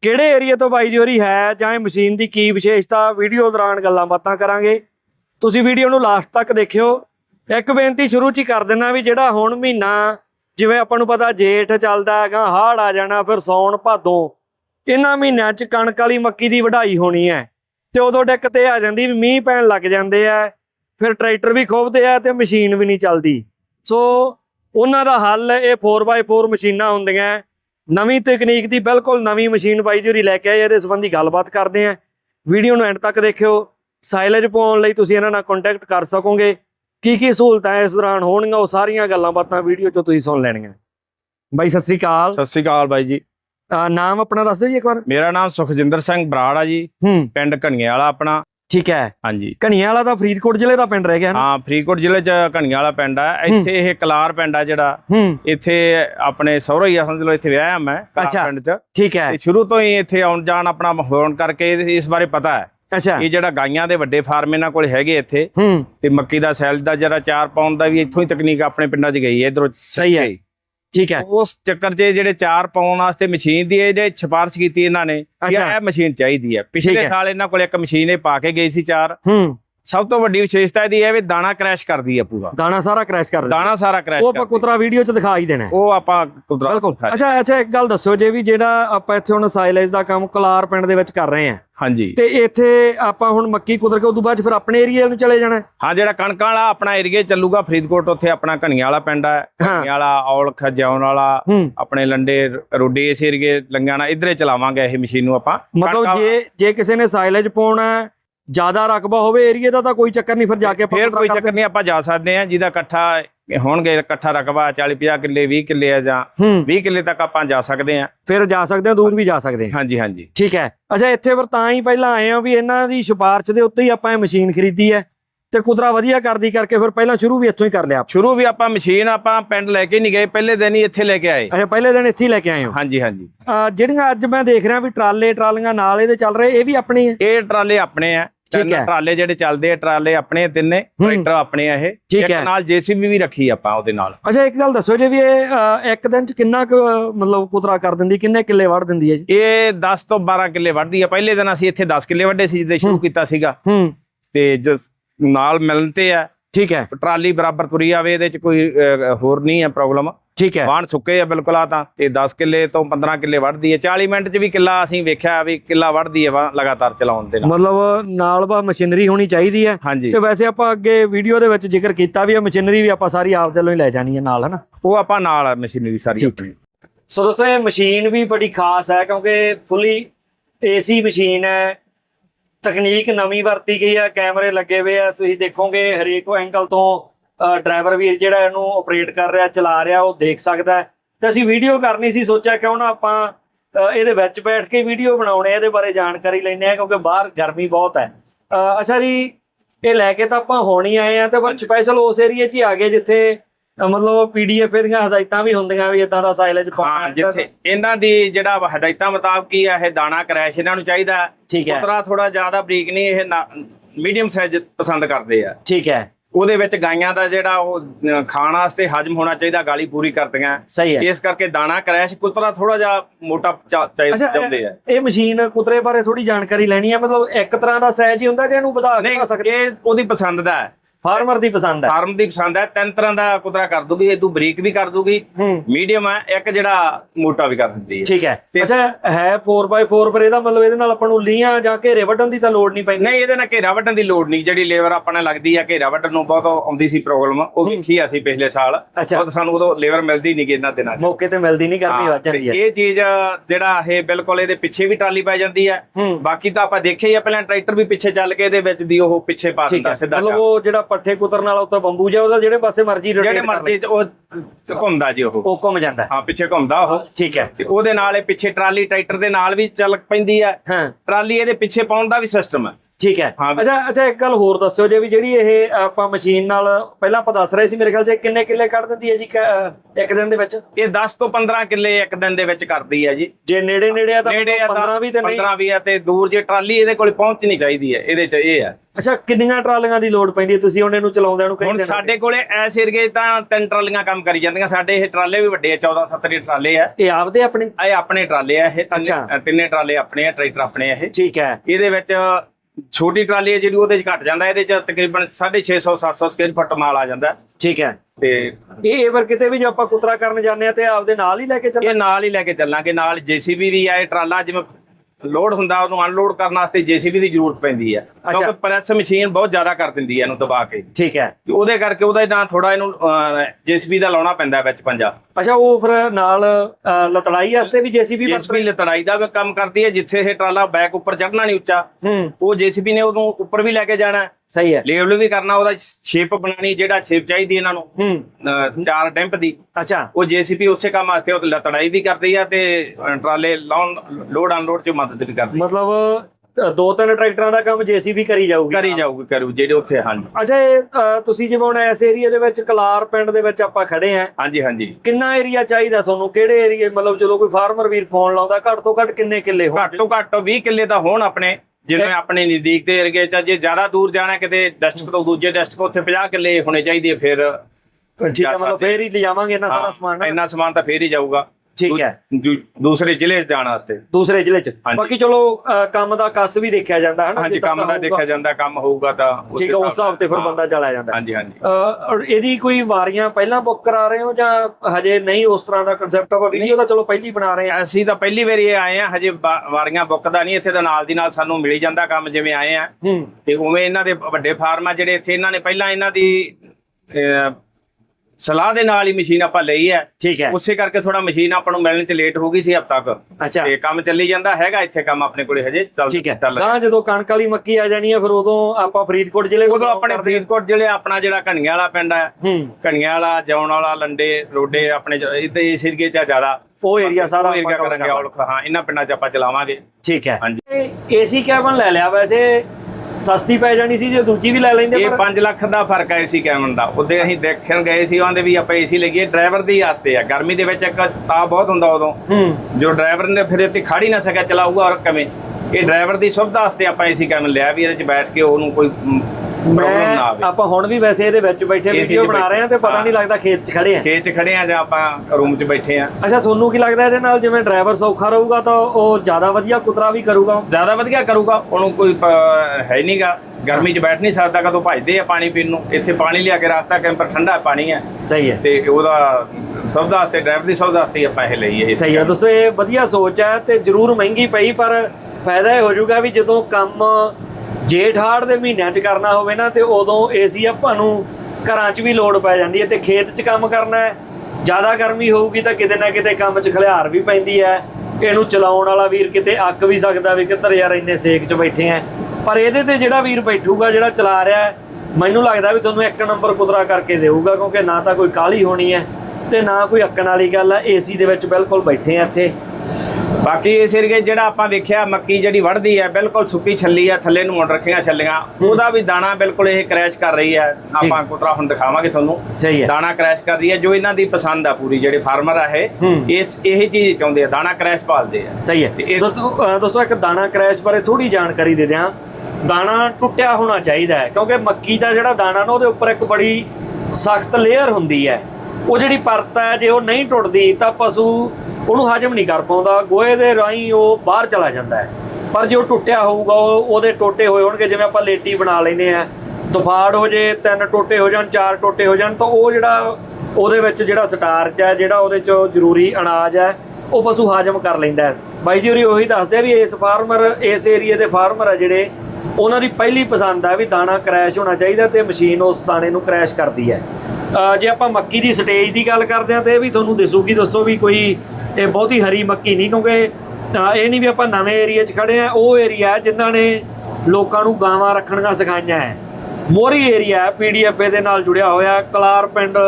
[SPEAKER 1] ਕਿਹੜੇ ਏਰੀਆ ਤੋਂ ਬਾਈ ਜੀ ਹੋਰੀ ਹੈ ਜਾਂ ਇਹ ਮਸ਼ੀਨ ਦੀ ਕੀ ਵਿਸ਼ੇਸ਼ਤਾ? ਵੀਡੀਓ ਦੌਰਾਨ ਗੱਲਾਂ ਬਾਤਾਂ ਕਰਾਂਗੇ। ਤੁਸੀਂ ਵੀਡੀਓ ਨੂੰ ਲਾਸਟ ਤੱਕ ਦੇਖਿਓ। ਇੱਕ ਬੇਨਤੀ ਸ਼ੁਰੂ ਚ ਹੀ ਕਰ ਦਿੰਨਾ ਵੀ ਜਿਹੜਾ ਹੁਣ ਮਹੀਨਾ, ਜਿਵੇਂ ਆਪਾਂ ਨੂੰ ਪਤਾ ਜੇਠ ਚੱਲਦਾ ਹੈਗਾ, ਹਾੜ ਆ ਜਾਣਾ, ਫਿਰ ਸੌਣ ਭਾਦੋਂ। ਇਹਨਾਂ ਮਹੀਨਿਆਂ ਚ ਕਣਕ ਵਾਲੀ ਮੱਕੀ ਦੀ ਵਢਾਈ ਹੋਣੀ ਹੈ। ਤੇ ਉਦੋਂ ਦਿੱਕਤ ਇਹ ਆ ਜਾਂਦੀ ਵੀ ਮੀਂਹ ਪੈਣ ਲੱਗ ਜਾਂਦੇ ਆ, ਫਿਰ ਟਰੈਕਟਰ ਵੀ ਖੋਬਦੇ ਆ ਤੇ ਮਸ਼ੀਨ ਵੀ ਨਹੀਂ ਚੱਲਦੀ। ਸੋ ਉਹਨਾਂ ਦਾ ਹੱਲ ਇਹ 4x4 ਮਸ਼ੀਨਾਂ ਹੁੰਦੀਆਂ ਨਵੀਂ ਤਕਨੀਕ ਦੀ ਬਿਲਕੁਲ ਨਵੀਂ ਮਸ਼ੀਨ ਬਾਈ ਜੂਰੀ ਲੈ ਕੇ ਆਏ ਇਹਦੇ ਸੰਬੰਧੀ ਗੱਲਬਾਤ ਕਰਦੇ ਆ ਵੀਡੀਓ ਨੂੰ ਐਂਡ ਤੱਕ ਦੇਖਿਓ। ਸਾਈਲੇਜ ਪਾਉਣ ਲਈ ਤੁਸੀਂ ਇਹਨਾਂ ਨਾਲ ਕੰਟੈਕਟ ਕਰ ਸਕੋਗੇ। ਕੀ ਕੀ ਸਹੂਲਤਾਂ ਇਸ ਦੌਰਾਨ ਹੋਣਗੀਆਂ ਉਹ ਸਾਰੀਆਂ ਗੱਲਾਂ ਬਾਤਾਂ ਵੀਡੀਓ 'ਚੋਂ ਤੁਸੀਂ ਸੁਣ ਲੈਣੀਆਂ। ਬਾਈ ਸਤਿ ਸ੍ਰੀ ਅਕਾਲ।
[SPEAKER 2] ਸਤਿ ਸ੍ਰੀ ਅਕਾਲ ਬਾਈ ਜੀ।
[SPEAKER 1] ਨਾਮ ਆਪਣਾ ਦੱਸ ਦਿਓ ਜੀ ਇੱਕ ਵਾਰ।
[SPEAKER 2] ਮੇਰਾ ਨਾਮ ਸੁਖਜਿੰਦਰ ਸਿੰਘ ਬਰਾੜ ਆ ਜੀ। ਪਿੰਡ ਘਣੀਏ ਵਾਲਾ ਆਪਣਾ।
[SPEAKER 1] ਠੀਕ ਹੈ।
[SPEAKER 2] ਹਾਂਜੀ।
[SPEAKER 1] ਘਣੀਆਂ ਵਾਲਾ ਤਾਂ ਫਰੀਦਕੋਟ ਜ਼ਿਲ੍ਹੇ ਦਾ ਪਿੰਡ ਰਹਿ ਗਿਆ
[SPEAKER 2] ਹਾਂ ਫਰੀਦਕੋਟ ਜ਼ਿਲ੍ਹੇ ਚ ਘਣੀਏ ਵਾਲਾ ਪਿੰਡ ਆ। ਇੱਥੇ ਇਹ ਕਲਾਰ ਪਿੰਡ ਆ ਜਿਹੜਾ। ਇੱਥੇ ਆਪਣੇ ਸਹੁਰਾ ਹੀ ਆ ਸਮਝ ਲਓ ਇੱਥੇ ਵਿਆਹਿਆ ਮੈਂ ਕਲਾਰ। ਪਿੰਡ ਚ।
[SPEAKER 1] ਠੀਕ ਹੈ।
[SPEAKER 2] ਤੇ ਸ਼ੁਰੂ ਤੋਂ ਹੀ ਇੱਥੇ ਆਉਣ ਜਾਣ ਆਪਣਾ ਹੋਣ ਕਰਕੇ ਇਸ ਬਾਰੇ ਪਤਾ ਹੈ।
[SPEAKER 1] ਅੱਛਾ।
[SPEAKER 2] ਇਹ ਜਿਹੜਾ ਗਾਈਆਂ ਦੇ ਵੱਡੇ ਫਾਰਮ ਇਹਨਾਂ ਕੋਲ ਹੈਗੇ ਇੱਥੇ। ਤੇ ਮੱਕੀ ਦਾ ਸੈਲ ਦਾ ਜਿਹੜਾ ਚਾਰ ਪਾਉਣ ਦਾ ਵੀ ਇੱਥੋਂ ਹੀ ਤਕਨੀਕ ਆਪਣੇ ਪਿੰਡਾਂ 'ਚ ਗਈ ਹੈ ਇਧਰੋਂ
[SPEAKER 1] ਸਹੀ ਹੈ। ਠੀਕ ਹੈ
[SPEAKER 2] ਉਸ ਚੱਕਰ 'ਚ ਜਿਹੜੇ ਚਾਰ ਪਾਉਣ ਵਾਸਤੇ ਮਸ਼ੀਨ ਦੀ ਇਹ ਜਿਹੜੇ ਸਿਫਾਰਿਸ਼ ਕੀਤੀ ਇਹਨਾਂ ਨੇ ਕਿ। ਇਹ ਮਸ਼ੀਨ ਚਾਹੀਦੀ ਹੈ ਪਿਛਲੇ। ਸਾਲ ਇਹਨਾਂ ਕੋਲ ਇੱਕ ਮਸ਼ੀਨ ਇਹ ਪਾ ਕੇ ਗਈ ਸੀ ਚਾਰ
[SPEAKER 1] ਹੂੰ
[SPEAKER 2] ਸਭ ਤੋਂ ਵੱਡੀ ਵਿਸ਼ੇਸ਼ਤਾ ਇਹਦੀ ਹੈ ਵੀ ਦਾਣਾ ਕ੍ਰੈਸ਼ ਕਰਦੀ ਹੈ ਪੂਰਾ।
[SPEAKER 1] ਦਾਣਾ ਸਾਰਾ ਕ੍ਰੈਸ਼ ਕਰ ਦਿੰਦਾ।
[SPEAKER 2] ਦਾਣਾ ਸਾਰਾ ਕ੍ਰੈਸ਼
[SPEAKER 1] ਉਹ ਆਪਾਂ। ਕੁਤਰਾ ਵੀਡੀਓ 'ਚ ਦਿਖਾ ਹੀ ਦੇਣਾ ਹੈ।
[SPEAKER 2] ਉਹ ਆਪਾਂ ਕੁਦਰਤ
[SPEAKER 1] ਬਿਲਕੁਲ। ਅੱਛਾ ਅੱਛਾ ਇੱਕ ਗੱਲ ਦੱਸੋ ਜੇ ਵੀ ਜਿਹੜਾ ਆਪਾਂ ਇੱਥੇ ਹੁਣ ਸਾਈਲੇਜ ਦਾ ਕੰਮ ਕਲਾਰ ਪਿੰਡ ਦੇ ਵਿੱਚ ਕਰ ਰਹੇ ਆ
[SPEAKER 2] ਹਾਂਜੀ।
[SPEAKER 1] ਤੇ ਇੱਥੇ ਆਪਾਂ ਹੁਣ ਮੱਕੀ ਕੁਤਰ ਕੇ ਉਦੋਂ ਬਾਅਦ 'ਚ ਫਿਰ ਆਪਣੇ ਏਰੀਆ ਨੂੰ ਚਲੇ ਜਾਣਾ ਹੈ?
[SPEAKER 2] ਹਾਂ ਜਿਹੜਾ ਕਣਕਾਂ ਵਾਲਾ ਆਪਣਾ ਏਰੀਆ ਚੱਲੂਗਾ ਫਰੀਦਕੋਟ ਉੱਥੇ ਆਪਣਾ ਘਣੀਆਂ ਵਾਲਾ ਪਿੰਡ ਹੈ।
[SPEAKER 1] ਹਾਂ।
[SPEAKER 2] ਘਣੀਆਂ ਵਾਲਾ ਔਲਖ ਜਿਉਣ ਵਾਲਾ
[SPEAKER 1] ਹੂੰ।
[SPEAKER 2] ਆਪਣੇ ਲੰਡੇ ਰੋਡੇ ਇਸ ਏਰੀਏ ਲੰਗਾਣਾ ਇਧਰੇ ਚਲਾਵਾਂਗੇ ਇਹ ਮਸ਼ੀਨ ਨੂੰ ਆਪਾਂ।
[SPEAKER 1] ਮਤਲਬ ਜੇ ਜੇ ਕਿਸੇ ਨੇ ਸਾਈਲੇਜ ਪਾਉਣਾ ਹੈ, ਜ਼ਿਆਦਾ ਰਕਬਾ ਹੋਵੇ ਏਰੀਆ ਦਾ ਤਾਂ ਕੋਈ ਚੱਕਰ ਨਹੀਂ ਫਿਰ ਜਾ ਕੇ ਆਪਾਂ
[SPEAKER 2] ਫੇਰ ਕੋਈ
[SPEAKER 1] ਕਰ
[SPEAKER 2] ਚੱਕਰ ਨਹੀਂ ਆਪਾਂ ਜਾ ਸਕਦੇ ਹਾਂ ਜਿਹਦਾ ਇਕੱਠਾ ਹੋਣਗੇ ਇਕੱਠਾ ਰਕਬਾ 40 50 ਕਿੱਲੇ 20 ਕਿੱਲੇ ਆ ਜਾਂ
[SPEAKER 1] ਹੂੰ।
[SPEAKER 2] 20 ਕਿੱਲੇ ਤੱਕ ਆਪਾਂ ਜਾ ਸਕਦੇ ਹਾਂ।
[SPEAKER 1] ਫਿਰ ਜਾ ਸਕਦੇ ਹਾਂ ਦੂਰ ਵੀ ਜਾ ਸਕਦੇ ਹਾਂ।
[SPEAKER 2] ਹਾਂਜੀ ਹਾਂਜੀ।
[SPEAKER 1] ਠੀਕ ਹੈ। ਅੱਛਾ ਇੱਥੇ ਫਿਰ ਤਾਂ ਹੀ ਪਹਿਲਾਂ ਆਏ ਆ ਵੀ ਇਹਨਾਂ ਦੀ ਸਿਫਾਰਿਸ਼ ਦੇ ਉੱਤੇ ਹੀ ਆਪਾਂ ਇਹ ਮਸ਼ੀਨ ਖਰੀਦੀ ਹੈ। ਤੇ ਕੁਤਰਾ ਵਧੀਆ ਕਰਦੀ ਕਰਕੇ ਫਿਰ ਪਹਿਲਾਂ ਸ਼ੁਰੂ ਵੀ ਇੱਥੋਂ ਹੀ ਕਰ ਲਿਆ।
[SPEAKER 2] ਸ਼ੁਰੂ ਵੀ ਆਪਾਂ ਮਸ਼ੀਨ ਆਪਾਂ ਪਿੰਡ ਲੈ ਕੇ ਨਹੀਂ ਗਏ ਪਹਿਲੇ ਦਿਨ ਹੀ ਇੱਥੇ ਲੈ ਕੇ ਆਏ।
[SPEAKER 1] ਅੱਛਾ ਪਹਿਲੇ ਦਿਨ ਇੱਥੇ ਹੀ ਲੈ ਕੇ ਆਏ ਹੋ?
[SPEAKER 2] ਹਾਂਜੀ ਹਾਂਜੀ।
[SPEAKER 1] ਜਿਹੜੀਆਂ ਅੱਜ ਮੈਂ ਦੇਖ ਰਿਹਾ ਵੀ ਟਰਾਲੇ ਟਰਾਲੀਆਂ ਨਾਲ ਇਹਦੇ ਚੱਲ ਰਹੇ ਇਹ ਵੀ ਆਪਣੀ ਹੈ?
[SPEAKER 2] ਇਹ ਟਰਾਲੇ ਆਪਣੇ ਆ।
[SPEAKER 1] ਠੀਕ
[SPEAKER 2] ਤਿੰਨ
[SPEAKER 1] ਹੈ।
[SPEAKER 2] ਟਰਾਲੇ ਜਿਹੜੇ ਚੱਲਦੇ ਆ ਟਰਾਲੇ ਆਪਣੇ ਤਿੰਨੇ। ਟਰੈਕਟਰ ਆਪਣੇ ਆ ਇਹ।
[SPEAKER 1] ਠੀਕ
[SPEAKER 2] ਇੱਕ
[SPEAKER 1] ਹੈ।
[SPEAKER 2] ਨਾਲ ਜੀਸੀਬੀ ਵੀ ਰੱਖੀ ਆਪਾਂ ਉਹਦੇ ਨਾਲ।
[SPEAKER 1] ਅੱਛਾ ਇੱਕ ਗੱਲ ਦੱਸੋ ਜੇ ਵੀ ਇਹ ਇੱਕ ਦਿਨ ਚ ਕਿੰਨਾ ਕੁ ਮਤਲਬ ਕੁਤਰਾ ਕਰ ਦਿੰਦੀ ਕਿੰਨੇ ਕਿੱਲੇ ਵੜ ਦਿੰਦੀ ਹੈ ਜੀ?
[SPEAKER 2] ਇਹ 10 ਤੋਂ 12 ਕਿੱਲੇ ਵੱਢਦੀ ਆ। ਪਹਿਲੇ ਦਿਨ ਅਸੀਂ ਇੱਥੇ 10 ਕਿੱਲੇ ਵੱਢੇ ਸੀ ਜਦੋਂ ਸ਼ੁਰੂ। ਕੀਤਾ ਸੀਗਾ।
[SPEAKER 1] ਹੂੰ।
[SPEAKER 2] ਤੇ ਜਿਸ ਨਾਲ ਮਿਲਣ ਤੇ ਆ।
[SPEAKER 1] ਠੀਕ ਹੈ।
[SPEAKER 2] ਟਰਾਲੀ ਬਰਾਬਰ ਤੁਰੀ ਆਵੇ ਇਹਦੇ ਚ ਕੋਈ ਅਹ, ਹੋਰ ਨਹੀਂ ਹੈ ਪ੍ਰੋਬਲਮ
[SPEAKER 1] ਠੀਕ ਹੈ।
[SPEAKER 2] ਵਾਹਣ ਸੁੱਕੇ ਆ ਬਿਲਕੁਲ ਆ ਤਾਂ ਤੇ 10 ਕਿੱਲੇ ਤੋਂ 15 ਕਿੱਲੇ ਵੱਢਦੀ ਹੈ 40 ਮਿੰਟ ਚ ਵੀ ਕਿੱਲਾ ਅਸੀਂ ਵੇਖਿਆ ਵੀ ਕਿੱਲਾ ਵੱਢਦੀ ਹੈ ਲਗਾਤਾਰ ਚਲਾਉਣ ਦੇ ਨਾਲ।
[SPEAKER 1] ਮਤਲਬ ਨਾਲ ਬਾ ਮਸ਼ੀਨਰੀ ਹੋਣੀ ਚਾਹੀਦੀ ਹੈ।
[SPEAKER 2] ਹਾਂਜੀ।
[SPEAKER 1] ਤੇ ਵੈਸੇ ਆਪਾਂ ਅੱਗੇ ਵੀਡੀਓ ਦੇ ਵਿੱਚ ਜ਼ਿਕਰ ਕੀਤਾ ਵੀ ਇਹ ਮਸ਼ੀਨਰੀ ਵੀ ਆਪਾਂ ਸਾਰੀ ਆਪ ਦੇ ਲਈ ਲੈ ਜਾਣੀ ਹੈ ਨਾਲ ਹਨਾ?
[SPEAKER 2] ਉਹ ਆਪਾਂ ਨਾਲ ਆ ਮਸ਼ੀਨਰੀ ਸਾਰੀ। ਆਪਣੀ।
[SPEAKER 1] ਸੋ ਦੋਸਤੋ ਇਹ ਮਸ਼ੀਨ ਵੀ ਬੜੀ ਖਾਸ ਹੈ ਕਿਉਂਕਿ ਫੁੱਲੀ ਏਸੀ ਮਸ਼ੀਨ ਹੈ ਤਕਨੀਕ ਨਵੀਂ ਵਰਤੀ ਗਈ ਆ ਕੈਮਰੇ ਲੱਗੇ ਹੋਏ ਆ ਤੁਸੀਂ ਦੇਖੋਗੇ ਹਰੇਕ ਐਂਗਲ ਤੋਂ ਡਰਾਈਵਰ ਵੀਰ ਜਿਹੜਾ ਇਹਨੂੰ ਆਪਰੇਟ ਕਰ ਰਿਹਾ ਚਲਾ ਰਿਹਾ ਉਹ ਦੇਖ ਸਕਦਾ ਹੈ। ਤੇ ਅਸੀਂ ਵੀਡੀਓ ਕਰਨੀ ਸੀ ਸੋਚਿਆ ਕਿਉਂ ਨਾ ਆਪਾਂ ਇਹਦੇ ਵਿੱਚ ਬੈਠ ਕੇ ਵੀਡੀਓ ਬਣਾਉਣੇ ਆ, ਇਹਦੇ ਬਾਰੇ ਜਾਣਕਾਰੀ ਲੈਣੇ ਆ ਕਿਉਂਕਿ ਬਾਹਰ ਗਰਮੀ ਬਹੁਤ ਹੈ। ਅੱਛਾ ਜੀ ਇਹ ਲੈ ਕੇ ਤਾਂ ਆਪਾਂ ਹੁਣ ਹੀ ਆਏ ਆ ਤੇ ਪਰ ਸਪੈਸ਼ਲ ਉਸ ਏਰੀਏ 'ਚ ਹੀ ਆ ਗਏ ਜਿੱਥੇ ਮਤਲਬ ਪੀਡੀਐਫ ਦੀਆਂ ਹਦਾਇਤਾਂ ਵੀ ਹੁੰਦੀਆਂ ਵੀ ਇਦਾਂ ਦਾ ਸਾਈਲੇਜ
[SPEAKER 2] ਹਾਂ ਜਿੱਥੇ ਇਹਨਾਂ ਦੀ ਜਿਹੜਾ ਹਦਾਇਤਾਂ ਮੁਤਾਬਕ ਹੀ ਆ ਇਹ ਦਾਣਾ ਕ੍ਰੈਸ਼ ਇਹਨਾਂ ਨੂੰ ਚਾਹੀਦਾ
[SPEAKER 1] ਠੀਕ ਹੈ।
[SPEAKER 2] ਉਤਰਾ ਥੋੜਾ ਜ਼ਿਆਦਾ ਬਰੀਕ ਨਹੀਂ ਇਹ ਮੀਡੀਅਮ ਸਾਈਜ਼ ਪਸੰਦ ਕਰਦੇ ਆ।
[SPEAKER 1] ਠੀਕ ਹੈ।
[SPEAKER 2] ਉਹਦੇ ਵਿੱਚ ਗਾਈਆਂ ਦਾ ਜਿਹੜਾ ਉਹ ਖਾਣ ਵਾਸਤੇ ਹਜਮ ਹੋਣਾ ਚਾਹੀਦਾ ਗਾਲੀ ਪੂਰੀ ਕਰਦੀਆਂ।
[SPEAKER 1] ਸਹੀ ਹੈ।
[SPEAKER 2] ਇਸ ਕਰਕੇ ਦਾਣਾ ਕ੍ਰੈਸ਼ ਕੁਤਰਾ ਥੋੜਾ ਜਿਹਾ ਮੋਟਾ ਚਾਹੁੰਦੇ ਆ।
[SPEAKER 1] ਇਹ- ਮਸ਼ੀਨ ਕੁਤਰੇ ਬਾਰੇ ਥੋੜੀ ਜਾਣਕਾਰੀ ਲੈਣੀ ਹੈ ਮਤਲਬ ਇੱਕ ਤਰ੍ਹਾਂ ਦਾ ਸਾਈਜ਼ ਹੀ ਹੁੰਦਾ ਜਾਂ ਇਹਨੂੰ ਵਧਾ ਕੇ ਪਾ ਸਕਦੇ।
[SPEAKER 2] ਇਹ ਉਹਦੀ ਪਸੰਦ ਦਾ ਹੈ।
[SPEAKER 1] ਫਾਰਮਰ ਦੀ ਪਸੰਦ ਹੈ।
[SPEAKER 2] ਫਾਰਮ ਦੀ ਪਸੰਦ ਹੈ। ਤਿੰਨ ਤਰ੍ਹਾਂ ਦਾ ਕੁਤਰਾ ਕਰ ਦੂਗੀ ਇਹ ਤੂੰ ਬਰੀਕ ਵੀ ਕਰ ਦੂਗੀ ਮੀਡੀਅਮ ਹੈ ਇੱਕ ਜਿਹੜਾ ਮੋਟਾ ਵੀ ਕਰ ਦਿੰਦੀ ਹੈ।
[SPEAKER 1] ਠੀਕ ਹੈ। ਅੱਛਾ ਹੈ 4x4 ਪਰ ਇਹਦਾ ਮਤਲਬ ਇਹਦੇ ਨਾਲ ਆਪਾਂ ਨੂੰ ਲੀਆਂ ਜਾਂ ਘੇਰੇ ਵੱਢਣ ਦੀ ਤਾਂ ਲੋੜ ਨਹੀਂ ਪੈਂਦੀ?
[SPEAKER 2] ਨਹੀਂ ਇਹਦੇ ਨਾਲ ਘੇਰਾ ਵੱਢਣ ਦੀ ਲੋੜ ਨਹੀਂ। ਜਿਹੜੀ ਲੇਬਰ ਆਪਾਂ ਨੇ ਲੱਗਦੀ ਆ ਘੇਰਾ ਵੱਢਣ ਨੂੰ ਬਹੁਤ ਆਉਂਦੀ ਸੀ ਪ੍ਰੋਬਲਮ ਉਹ ਵੇਖੀ ਆ ਅਸੀਂ ਪਿਛਲੇ ਸਾਲ।
[SPEAKER 1] ਅੱਛਾ।
[SPEAKER 2] ਉਹ ਸਾਨੂੰ ਉਦੋਂ ਲੇਬਰ ਮਿਲਦੀ ਨਹੀਂ ਇਹਨਾਂ ਦਿਨਾਂ 'ਚ।
[SPEAKER 1] ਮੌਕੇ ਤੇ ਮਿਲਦੀ ਨਹੀਂ ਗਰਮੀ
[SPEAKER 2] ਹਾਂ,
[SPEAKER 1] ਵੱਧ ਜਾਂਦੀ ਹੈ।
[SPEAKER 2] ਇਹ ਚੀਜ਼ ਜਿਹੜਾ ਇਹ ਬਿਲਕੁਲ ਇਹਦੇ ਪਿੱਛੇ ਵੀ ਟਰਾਲੀ ਪੈ ਜਾਂਦੀ ਹੈ। ਬਾਕੀ ਤਾਂ ਆਪਾਂ ਦੇਖਿਆ ਹੀ ਆ ਪਹਿਲਾਂ ਟਰੈਕਟਰ ਵੀ ਪਿੱਛੇ ਚੱਲ ਕੇ ਇਹਦੇ ਵਿੱਚ ਦੀ ਉਹ ਪਿੱਛੇ ਪਾ ਦਿੰਦਾ ਸਿੱਧਾ
[SPEAKER 1] ਮਤਲਬ। ਉਹ ਜਿਹੜਾ ਪੱਠੇ ਕੁਤਰਨ ਵਾਲਾ ਉੱਤੇ ਬੰਬੂ ਜਿਹਾ ਉਹਦਾ ਜਿਹੜੇ ਪਾਸੇ ਮਰਜ਼ੀ rotate
[SPEAKER 2] ਜਿਹੜੇ
[SPEAKER 1] ਕਰ
[SPEAKER 2] ਮਰਜ਼ੀ ਚ ਉਹ ਘੁੰਮਦਾ ਜੀ ਉਹ।
[SPEAKER 1] ਉਹ ਘੁੰਮ ਜਾਂਦਾ। ਹੈ।
[SPEAKER 2] ਹਾਂ ਪਿੱਛੇ ਘੁੰਮਦਾ ਉਹ।
[SPEAKER 1] ਠੀਕ ਹੈ।
[SPEAKER 2] ਤੇ ਉਹਦੇ ਨਾਲ ਇਹ ਪਿੱਛੇ ਟਰਾਲੀ ਟਰੈਕਟਰ ਦੇ ਨਾਲ ਵੀ ਚੱਲ ਪੈਂਦੀ ਹੈ।
[SPEAKER 1] ਹਾਂ।
[SPEAKER 2] ਟਰਾਲੀ ਇਹਦੇ ਪਿੱਛੇ ਪਾਉਣ ਦਾ ਵੀ ਸਿਸਟਮ ਹੈ।
[SPEAKER 1] ਠੀਕ ਹੈ।
[SPEAKER 2] ਹਾਂ।
[SPEAKER 1] ਅੱਛਾ ਅੱਛਾ ਇੱਕ ਗੱਲ ਹੋਰ ਦੱਸਿਓ ਜੇ ਵੀ ਜਿਹੜੀ ਇਹ ਆਪਾਂ ਮਸ਼ੀਨ ਨਾਲ ਪਹਿਲਾਂ ਆਪਾਂ ਦੱਸ ਰਹੇ ਸੀ ਮੇਰੇ ਖਿਆਲ 'ਚ ਇਹ ਕਿੰਨੇ ਕਿੱਲੇ ਕੱਢ ਦਿੰਦੀ ਹੈ ਜੀ ਕ- ਅਹ ਇੱਕ ਦਿਨ ਦੇ ਵਿੱਚ?
[SPEAKER 2] ਇਹ 10 ਤੋਂ 15 ਕਿੱਲੇ ਇੱਕ ਦਿਨ ਦੇ ਵਿੱਚ ਕਰਦੀ ਹੈ ਜੀ।
[SPEAKER 1] ਜੇ ਨੇੜੇ ਨੇੜੇ ਆ ਤਾਂ
[SPEAKER 2] ਨੇੜੇ ਆ
[SPEAKER 1] 15 ਵੀ ਤੇ ਨਹੀਂ।
[SPEAKER 2] 15 ਵੀ ਆ ਤੇ ਦੂਰ ਜੇ ਟਰਾਲੀ ਇਹਦੇ ਕੋਲ ਪਹੁੰਚਣੀ ਚਾਹੀਦੀ ਹੈ ਇਹਦੇ ਚ ਇਹ ਹੈ।
[SPEAKER 1] ਅੱਛਾ ਕਿੰਨੀਆਂ ਟਰਾਲੀਆਂ ਦੀ ਲੋਡ ਪੈਂਦੀ ਹੈ? ਤੁਸੀਂ ਹੁਣ ਇਹਨੂੰ ਚਲਾਉਂਦਿਆਂ ਨੂੰ
[SPEAKER 2] ਹੁਣ ਸਾਡੇ ਕੋਲੇ ਐਸ ਏਰੀਏ 'ਚ ਤਾਂ ਤਿੰਨ ਟਰਾਲੀਆਂ ਕੰਮ ਕਰੀ ਜਾਂਦੀਆਂ। ਸਾਡੇ ਇਹ ਟਰਾਲੇ ਵੀ ਵੱਡੇ ਆ 14 17 ਟਰਾਲੇ ਆ।
[SPEAKER 1] ਇਹ ਆਪਦੇ ਆਪਣੇ?
[SPEAKER 2] ਇਹ ਆਪਣੇ ਟਰਾਲੇ ਆ ਇਹ ਤਿੰਨੇ-
[SPEAKER 1] ਅੱਛਾ।
[SPEAKER 2] ਤਿੰਨੇ ਟਰਾਲੇ ਆਪਣੇ ਆ ਟਰੈਕਟਰ ਆਪਣੇ ਆ ਇਹ।
[SPEAKER 1] ਠੀਕ ਹੈ।
[SPEAKER 2] ਇਹਦੇ ਵਿੱਚ ਛੋਟੀ ਟਰਾਲੀ ਹੈ ਜਿਹੜੀ ਉਹਦੇ 'ਚ ਘਟ ਜਾਂਦਾ ਇਹਦੇ 'ਚ ਤਕਰੀਬਨ 650 700 ਸਕੁਅਰ ਫੁੱਟ ਮਾਲ ਆ ਜਾਂਦਾ।
[SPEAKER 1] ਠੀਕ ਹੈ।
[SPEAKER 2] ਤੇ
[SPEAKER 1] ਇਹ ਇਹ ਫਿਰ ਕਿਤੇ ਵੀ ਜੇ ਆਪਾਂ ਕੁਤਰਾ ਕਰਨ ਜਾਂਦੇ ਆ ਤੇ ਆਪਦੇ ਨਾਲ ਹੀ ਲੈ ਕੇ ਚੱਲ
[SPEAKER 2] ਇਹ ਨਾਲ ਹੀ ਲੈ ਕੇ ਚੱਲਾਂਗੇ ਨਾਲ ਜੀਸੀਬੀ ਵੀ ਆ ਇਹ ਟਰਾਲਾ ਜਿਵੇਂ ਲੋਡ ਹੁੰਦਾ ਉਹਨੂੰ ਅਨਲੋਡ ਕਰਨ ਵਾਸਤੇ ਜੀਸੀਬੀ ਦੀ ਜ਼ਰੂਰਤ ਪੈਂਦੀ ਹੈ ਕਿਉਂਕਿ ਪ੍ਰੈਸ ਮਸ਼ੀਨ ਬਹੁਤ ਜ਼ਿਆਦਾ ਕਰ ਦਿੰਦੀ ਹੈ ਇਹਨੂੰ ਦਬਾ ਕੇ।
[SPEAKER 1] ਠੀਕ ਹੈ।
[SPEAKER 2] ਤੇ ਉਹਦੇ ਕਰਕੇ ਉਹਦਾ ਨਾ ਥੋੜਾ ਇਹਨੂੰ ਜੀਸੀਬੀ ਦਾ ਲਾਉਣਾ ਪੈਂਦਾ ਵਿੱਚ ਪੰਜਾ।
[SPEAKER 1] ਅੱਛਾ ਉਹ ਫਿਰ ਨਾਲ ਲਤੜਾਈ ਵਾਸਤੇ ਵੀ ਜੀਸੀਬੀ
[SPEAKER 2] ਜੀਸੀਬੀ ਲਤੜਾਈ ਦਾ ਵੀ ਕੰਮ ਕਰਦੀ ਹੈ ਜਿੱਥੇ ਇਹ ਟਰਾਲਾ ਬੈਕ ਉੱਪਰ ਚੜਨਾ ਨਹੀਂ ਉੱਚਾ। ਉਹ ਜੀਸੀਬੀ ਨੇ ਉਹਨੂੰ ਉੱਪਰ ਵੀ ਲੈ ਕੇ ਜਾਣਾ।
[SPEAKER 1] ਸਹੀ ਹੈ।
[SPEAKER 2] ਲੇਬਲ ਵੀ ਕਰਨਾ ਉਹਦਾ ਸ਼ੇਪ ਬਣਾਣੀ ਜਿਹੜਾ ਸ਼ੇਪ ਚਾਹੀਦੀ ਇਹਨਾਂ ਨੂੰ।
[SPEAKER 1] ਹੂੰ।
[SPEAKER 2] ਚਾਰ ਡੈਂਪ ਦੀ।
[SPEAKER 1] ਅੱਛਾ।
[SPEAKER 2] ਉਹ ਜੀਸੀਪੀ ਉਸੇ ਕੰਮ ਵਾਸਤੇ ਉਹ ਲਤੜਾਈ ਵੀ ਕਰਦੀ ਆ ਤੇ ਟਰਾਲੇ ਲਾਉਣ ਲੋਡ ਅਨਲੋਡ ਚ ਮਦਦ ਵੀ ਕਰਦੀ
[SPEAKER 1] ਮਤਲਬ ਦੋ ਤਿੰਨ ਟਰੈਕਟਰਾਂ ਦਾ ਕੰਮ ਜੀਸੀਬੀ ਕਰੀ ਜਾਊਗੀ।
[SPEAKER 2] ਕਰੀ ਜਾਊਗੀ ਕਰੂ ਜਿਹੜੇ ਉੱਥੇ ਹਨ
[SPEAKER 1] ਅੱਛਾ ਇਹ ਤੁਸੀਂ ਜਿਵੇਂ ਹੁਣ ਇਸ ਏਰੀਆ ਦੇ ਵਿੱਚ ਕਲਾਰ ਪਿੰਡ ਦੇ ਵਿੱਚ ਆਪਾਂ ਖੜੇ ਆਂ।
[SPEAKER 2] ਹਾਂਜੀ ਹਾਂਜੀ।
[SPEAKER 1] ਕਿੰਨਾ ਏਰੀਆ ਚਾਹੀਦਾ ਤੁਹਾਨੂੰ? ਕਿਹੜੇ ਏਰੀਏ ਮਤਲਬ ਜਦੋਂ ਕੋਈ ਫਾਰਮਰ ਵੀਰ ਫੋਨ ਲਾਉਂਦਾ ਘੱਟ ਤੋਂ ਘੱਟ ਕਿੰਨੇ ਕਿੱਲੇ ਹੋਣ
[SPEAKER 2] ਘੱਟ ਤੋਂ ਘੱਟ 20 ਕਿੱਲੇ ਤਾਂ ਹੋਣ ਆਪਣੇ। ਜਿਵੇਂ ਆਪਣੇ ਨਜ਼ਦੀਕ ਦੇ ਏਰੀਏ ਚ ਜੇ ਜ਼ਿਆਦਾ ਦੂਰ ਜਾਣਾ ਕਿਤੇ ਡਿਸਟ੍ਰਿਕਟ ਤੋਂ ਦੂਜੇ ਡਿਸਟ੍ਰਿਕਟ ਉੱਥੇ 50 ਕਿੱਲੇ ਹੋਣੇ ਚਾਹੀਦੇ ਫਿਰ
[SPEAKER 1] ਠੀਕ ਹੈ ਮਤਲਬ ਫੇਰ ਹੀ ਲਿਜਾਵਾਂਗੇ ਇਹਨਾਂ ਸਾਰਾ ਸਮਾਨ।
[SPEAKER 2] ਇੰਨਾ ਸਮਾਨ ਤਾਂ ਫੇਰ ਹੀ ਜਾਊਗਾ
[SPEAKER 1] ਠੀਕ ਹੈ।
[SPEAKER 2] ਦੂ- ਦੂਸਰੇ ਜ਼ਿਲ੍ਹੇ 'ਚ ਜਾਣ ਵਾਸਤੇ।
[SPEAKER 1] ਦੂਸਰੇ ਜ਼ਿਲ੍ਹੇ ਚ।
[SPEAKER 2] ਹਾਂਜੀ।
[SPEAKER 1] ਬਾਕੀ ਚਲੋ ਅ, ਕੰਮ ਦਾ ਕੱਸ ਵੀ ਦੇਖਿਆ ਜਾਂਦਾ ਹੈ ਨਾ
[SPEAKER 2] ਹਾਂਜੀ ਕੰਮ ਦਾ। ਦੇਖਿਆ ਜਾਂਦਾ ਕੰਮ ਹੋਊਗਾ ਤਾਂ
[SPEAKER 1] ਠੀਕ ਹੈ ਉਸ ਹਿਸਾਬ ਤੇ ਫਿਰ
[SPEAKER 2] ਹਾਂ।
[SPEAKER 1] ਬੰਦਾ ਚਲਾ ਜਾਂਦਾ।
[SPEAKER 2] ਹਾਂਜੀ ਹਾਂਜੀ।
[SPEAKER 1] ਅ, ਔਰ ਇਹਦੀ ਕੋਈ ਵਾਰੀਆਂ ਪਹਿਲਾਂ ਬੁੱਕ ਕਰਾ ਰਹੇ ਹੋ ਜਾਂ ਹਜੇ ਨਹੀਂ ਉਸ ਤਰ੍ਹਾਂ ਦਾ ਕਨਸੈਪਟ ਆਪਾਂ ਵੀਡੀਓ ਤਾਂ ਚਲੋ ਪਹਿਲੀ ਬਣਾ ਰਹੇ ਆ
[SPEAKER 2] ਅਸੀਂ ਤਾਂ ਪਹਿਲੀ ਵਾਰੀ ਇਹ ਆਏ ਆ ਹਜੇ ਵਾ- ਵਾਰੀਆਂ ਬੁੱਕਦਾ ਨਹੀਂ ਇੱਥੇ ਤਾਂ ਨਾਲ ਦੀ ਨਾਲ ਸਾਨੂੰ ਮਿਲ ਹੀ ਜਾਂਦਾ ਕੰਮ ਜਿਵੇਂ ਆਏ ਆ
[SPEAKER 1] ਹੂੰ।
[SPEAKER 2] ਤੇ ਉਵੇਂ ਇਹਨਾਂ ਦੇ ਵੱਡੇ ਫਾਰਮ ਆ ਜਿਹੜੇ ਇੱਥੇ ਇਹਨਾਂ ਨੇ ਪਹਿਲਾਂ ਇਹਨਾਂ ਦੀ ਅਹ, ਸਲਾਹ ਦੇ ਨਾਲ ਹੀ ਮਸ਼ੀਨ ਆਪਾਂ ਲਈ ਹੈ।
[SPEAKER 1] ਠੀਕ ਹੈ।
[SPEAKER 2] ਉਸੇ ਕਰਕੇ ਥੋੜਾ ਮਸ਼ੀਨ ਆਪਾਂ ਨੂੰ ਮਿਲਣ ਚ ਲੇਟ ਹੋ ਗਈ ਸੀ ਹਫ਼ਤਾ ਕੁ।
[SPEAKER 1] ਅੱਛਾ।
[SPEAKER 2] ਤੇ ਕੰਮ ਚੱਲੀ ਜਾਂਦਾ ਹੈਗਾ ਇੱਥੇ ਕੰਮ ਆਪਣੇ ਕੋਲੇ ਹਜੇ ਚੱਲ
[SPEAKER 1] ਠੀਕ ਹੈ। ਗਾਂ ਜਦੋਂ ਕਣਕ ਵਾਲੀ ਮੱਕੀ ਆ ਜਾਣੀ ਹੈ ਫਿਰ ਉਦੋਂ ਆਪਾਂ ਫਰੀਦਕੋਟ ਜ਼ਿਲ੍ਹੇ
[SPEAKER 2] ਉਦੋਂ ਆਪਣੇ। ਫਰੀਦਕੋਟ ਜ਼ਿਲ੍ਹੇ ਆਪਣਾ ਜਿਹੜਾ ਕਣੀਆਂ ਵਾਲਾ ਪਿੰਡ ਹੈ ਕਣੀਆਂ ਵਾਲਾ ਜੌਣ ਵਾਲਾ ਲੰਡੇ ਰੋਡੇ ਆਪਣੇ ਇੱਥੇ ਇਸ ਏਰੀਏ ਚ ਜ਼ਿਆਦਾ।
[SPEAKER 1] ਉਹ ਏਰੀਆ ਸਾਰਾ
[SPEAKER 2] ਉਹ ਏਰੀਆ ਕਰਾਂਗੇ ਔਲਖ ਹਾਂ ਇਹਨਾਂ ਪਿੰਡਾਂ ਚ ਆਪਾਂ ਚਲਾਵਾਂਗੇ।
[SPEAKER 1] ਠੀਕ ਹੈ।
[SPEAKER 2] ਹਾਂਜੀ।
[SPEAKER 1] ਏਸੀ ਕੈਬਨ ਲੈ ਲਿਆ ਵੈਸੇ। ਸਸਤੀ ਪੈ ਜਾਣੀ ਸੀ ਜੇ ਦੂਜੀ ਵੀ ਲੈ ਲੈਂਦੇ
[SPEAKER 2] ਇਹ
[SPEAKER 1] ਪਰ
[SPEAKER 2] 5 ਲੱਖ ਦਾ ਫ਼ਰਕ ਹੈ ਏਸੀ ਕੈਮਨ ਦਾ ਉਹਦੇ ਅਸੀਂ ਦੇਖਣ ਗਏ ਸੀ ਉਹਦੇ ਵੀ ਆਪਾਂ ਏਸੀ ਲਈਏ ਡਰਾਈਵਰ ਦੀ ਵਾਸਤੇ ਆ। ਗਰਮੀ ਦੇ ਵਿੱਚ ਇੱਕ ਤਾਪ ਬਹੁਤ ਹੁੰਦਾ ਉਦੋਂ।
[SPEAKER 1] ਹੂੰ।
[SPEAKER 2] ਜੋ ਡਰਾਈਵਰ ਨੇ ਫਿਰ ਇੱਥੇ ਖੜ ਨਾ ਸਕਿਆ ਚਲਾਊਗਾ ਔਰ ਕਿਵੇਂ। ਇਹ ਡਰਾਈਵਰ ਦੀ ਸੁਵਿਧਾ ਵਾਸਤੇ ਆਪਾਂ ਏਸੀ ਕੈਮਨ ਲਿਆ ਵੀ ਇਹਦੇ ਚ ਬੈਠ ਕੇ ਉਹਨੂੰ ਕੋਈ ਪ੍ਰੋਬਲਮ
[SPEAKER 1] ਮੈਂ
[SPEAKER 2] ਨਾ ਆਵੇ।
[SPEAKER 1] ਆਪਾਂ ਹੁਣ ਵੀ ਵੈਸੇ ਇਹਦੇ ਵਿੱਚ ਬੈਠੇ ਵੀਡੀਓ ਬਣਾ ਰਹੇ ਹਾਂ ਤੇ ਪਤਾ। ਨਹੀਂ ਲੱਗਦਾ ਖੇਤ 'ਚ ਖੜੇ ਆ।
[SPEAKER 2] ਖੇਤ 'ਚ ਖੜੇ ਆ ਜਾਂ ਆਪਾਂ ਰੂਮ 'ਚ ਬੈਠੇ ਆ।
[SPEAKER 1] ਅੱਛਾ ਤੁਹਾਨੂੰ ਕੀ ਲੱਗਦਾ ਇਹਦੇ ਨਾਲ ਜਿਵੇਂ ਡਰਾਈਵਰ ਸੌਖਾ ਰਹੂਗਾ ਤਾਂ ਉਹ ਜ਼ਿਆਦਾ ਵਧੀਆ ਕੁਤਰਾ ਵੀ ਕਰੂਗਾ?
[SPEAKER 2] ਜ਼ਿਆਦਾ ਵਧੀਆ ਕਰੂਗਾ ਉਹਨੂੰ ਕੋਈ ਹੈ ਨਹੀਂਗਾ। ਗਰਮੀ 'ਚ ਬੈਠ ਨਹੀਂ ਸਕਦਾ ਕਦੋਂ ਭਜਦੇ ਆ ਪਾਣੀ ਪੀਣ ਨੂੰ। ਇੱਥੇ ਪਾਣੀ ਲਿਆ ਕੇ ਰਸਤਾ ਕੈਂਪਰ ਠੰਡਾ ਪਾਣੀ ਹੈ
[SPEAKER 1] ਸਹੀ ਹੈ।
[SPEAKER 2] ਤੇ ਉਹਦਾ ਸੁਵਿਧਾ ਵਾਸਤੇ ਡਰਾਈਵਰ ਦੀ ਸੁਵਿਧਾ ਵਾਸਤੇ ਆਪਾਂ ਇਹ ਲਈ ਹੈ
[SPEAKER 1] ਸਹੀ ਹੈ। ਦੋਸਤੋ ਇਹ ਵਧੀਆ ਸੋਚ ਹੈ ਤੇ ਜ਼ਰੂਰ ਮਹਿੰਗੀ ਪਈ ਪਰ ਫਾਇਦਾ ਇਹ ਹੋ ਜਾਊਗਾ ਵੀ ਜਦੋਂ ਕੰਮ ਜੇਠ ਹਾੜ ਦੇ ਮਹੀਨਿਆਂ 'ਚ ਕਰਨਾ ਹੋਵੇ ਨਾ, ਤੇ ਉਦੋਂ ਏਸੀ ਆਪਾਂ ਨੂੰ ਘਰਾਂ 'ਚ ਵੀ ਲੋੜ ਪੈ ਜਾਂਦੀ ਹੈ ਤੇ ਖੇਤ 'ਚ ਕੰਮ ਕਰਨਾ ਹੈ। ਜ਼ਿਆਦਾ ਗਰਮੀ ਹੋਊਗੀ ਤਾਂ ਕਿਤੇ ਨਾ ਕਿਤੇ ਕੰਮ 'ਚ ਖਲਿਆਰ ਵੀ ਪੈਂਦੀ ਹੈ। ਇਹਨੂੰ ਚਲਾਉਣ ਵਾਲਾ ਵੀਰ ਕਿਤੇ ਅੱਕ ਵੀ ਸਕਦਾ ਵੀ ਕਿੱਧਰ ਯਾਰ ਇੰਨੇ ਸੇਕ 'ਚ ਬੈਠੇ ਆ ਪਰ ਇਹਦੇ ਤੇ ਜਿਹੜਾ ਵੀਰ ਬੈਠੂਗਾ, ਜਿਹੜਾ ਚਲਾ ਰਿਹਾ ਮੈਨੂੰ ਲੱਗਦਾ ਵੀ ਤੁਹਾਨੂੰ ਇੱਕ ਨੰਬਰ ਕੁਦਰਾ ਕਰਕੇ ਦੇਊਗਾ, ਕਿਉਂਕਿ ਨਾ ਤਾਂ ਕੋਈ ਕਾਲੀ ਹੋਣੀ ਹੈ ਤੇ ਨਾ ਕੋਈ ਅੱਕਣ ਵਾਲੀ ਗੱਲ ਹੈ। ਏਸੀ ਦੇ ਵਿੱਚ ਬਿਲਕੁਲ ਬੈਠੇ ਆ ਇੱਥੇ।
[SPEAKER 2] ਬਾਕੀ ਇਸ ਏਰੀਏ ਜਿਹੜਾ ਆਪਾਂ ਵੇਖਿਆ ਮੱਕੀ ਜਿਹੜੀ ਵੜਦੀ ਹੈ ਬਿਲਕੁਲ ਸੁੱਕੀ ਛੱਲੀ ਆ ਥੱਲੇ ਨੂੰ ਮੁੜ ਰੱਖੀਆਂ ਛੱਲੀਆਂ। ਉਹਦਾ ਵੀ ਦਾਣਾ ਬਿਲਕੁਲ ਇਹ ਕ੍ਰੈਸ਼ ਕਰ ਰਹੀ ਹੈ। ਆਪਾਂ ਕੁਤਰਾ ਹੁਣ ਦਿਖਾਵਾਂਗੇ ਤੁਹਾਨੂੰ।
[SPEAKER 1] ਸਹੀ ਹੈ।
[SPEAKER 2] ਦਾਣਾ ਕ੍ਰੈਸ਼ ਕਰ ਰਹੀ ਹੈ ਜੋ ਇਹਨਾਂ ਦੀ ਪਸੰਦ ਆ ਪੂਰੀ ਜਿਹੜੇ ਫਾਰਮਰ ਆ ਇਹ। ਇਸ ਇਹ ਚੀਜ਼ ਚਾਹੁੰਦੇ ਆ ਦਾਣਾ ਕ੍ਰੈਸ਼ ਪਾਲਦੇ ਆ।
[SPEAKER 1] ਸਹੀ ਹੈ। ਦੋਸਤੋ ਦੋਸਤੋ ਇੱਕ ਦਾਣਾ ਕ੍ਰੈਸ਼ ਬਾਰੇ ਥੋੜੀ ਜਾਣਕਾਰੀ ਦੇ ਦਿਆਂ। ਦਾਣਾ ਟੁੱਟਿਆ ਹੋਣਾ ਚਾਹੀਦਾ ਹੈ ਕਿਉਂਕਿ ਮੱਕੀ ਦਾ ਜਿਹੜਾ ਦਾਣਾ ਨਾ ਉਹਦੇ ਉੱਪਰ ਇੱਕ ਬੜੀ ਸਖਤ ਲੇਅਰ ਹੁੰਦੀ ਹੈ। ਉਹ ਜਿਹੜੀ ਪਰਤ ਹੈ ਜੇ ਉਹ ਨਹੀਂ ਟੁੱਟਦੀ ਤਾਂ ਪਸ਼ੂ ਉਹਨੂੰ ਹਜਮ ਨਹੀਂ ਕਰ ਪਾਉਂਦਾ, ਗੋਹੇ ਦੇ ਰਾਹੀਂ ਉਹ ਬਾਹਰ ਚਲਾ ਜਾਂਦਾ ਹੈ। ਪਰ ਜੇ ਉਹ ਟੁੱਟਿਆ ਹੋਊਗਾ, ਉਹ ਉਹਦੇ ਟੋਟੇ ਹੋਏ ਹੋਣਗੇ, ਜਿਵੇਂ ਆਪਾਂ ਲੇਟੀ ਬਣਾ ਲੈਨੇ ਆ ਦੁਫਾੜ ਹੋ ਜੇ, ਤਿੰਨ ਟੋਟੇ ਹੋ ਜਾਣ, ਚਾਰ ਟੋਟੇ ਹੋ ਜਾਣ, ਤਾਂ ਉਹ ਜਿਹੜਾ ਉਹਦੇ ਵਿੱਚ ਜਿਹੜਾ ਸਟਾਰਚ ਹੈ, ਜਿਹੜਾ ਉਹਦੇ ਚ ਜ਼ਰੂਰੀ ਅਨਾਜ ਹੈ, ਉਹ ਪਸ਼ੂ ਹਾਜ਼ਮ ਕਰ ਲੈਂਦਾ ਹੈ। ਬਾਈ ਜੀ ਹੋਰੀ ਉਹੀ ਦੱਸਦੇ ਆ ਵੀ ਇਸ ਫਾਰਮਰ, ਇਸ ਏਰੀਏ ਦੇ ਫਾਰਮਰ ਆ ਜਿਹੜੇ ਉਹਨਾਂ ਦੀ ਪਹਿਲੀ ਪਸੰਦ ਆ ਵੀ ਦਾਣਾ ਕ੍ਰੈਸ਼ ਹੋਣਾ ਚਾਹੀਦਾ ਤੇ ਮਸ਼ੀਨ ਉਸ ਦਾਣੇ ਨੂੰ ਕ੍ਰੈਸ਼ ਕਰਦੀ ਹੈ। ਜੇ ਆਪਾਂ ਮੱਕੀ ਦੀ ਸਟੇਜ ਦੀ ਗੱਲ ਕਰਦੇ ਆ ਤੇ ਇਹ ਵੀ ਤੁਹਾਨੂੰ ਦਿਸੂਗੀ ਦੱਸੋ ਵੀ ਕੋਈ ਇਹ ਬਹੁਤੀ ਹਰੀ ਮੱਕੀ ਨਹੀਂ ਕਿਉਂਕਿ ਇਹ ਨਹੀਂ ਵੀ ਆਪਾਂ ਨਵੇਂ ਏਰੀਏ 'ਚ ਖੜੇ ਆ ਉਹ ਏਰੀਆ ਜਿਨ੍ਹਾਂ ਨੇ ਲੋਕਾਂ ਨੂੰ ਗਾਵਾਂ ਰੱਖਣੀਆਂ ਸਿਖਾਈਆਂ ਹੈ। ਮੋਰੀ ਏਰੀਆ ਹੈ ਪੀਡੀਐਫ ਦੇ ਨਾਲ ਜੁੜਿਆ ਹੋਇਆ, ਕਲਾਰ ਪਿੰਡ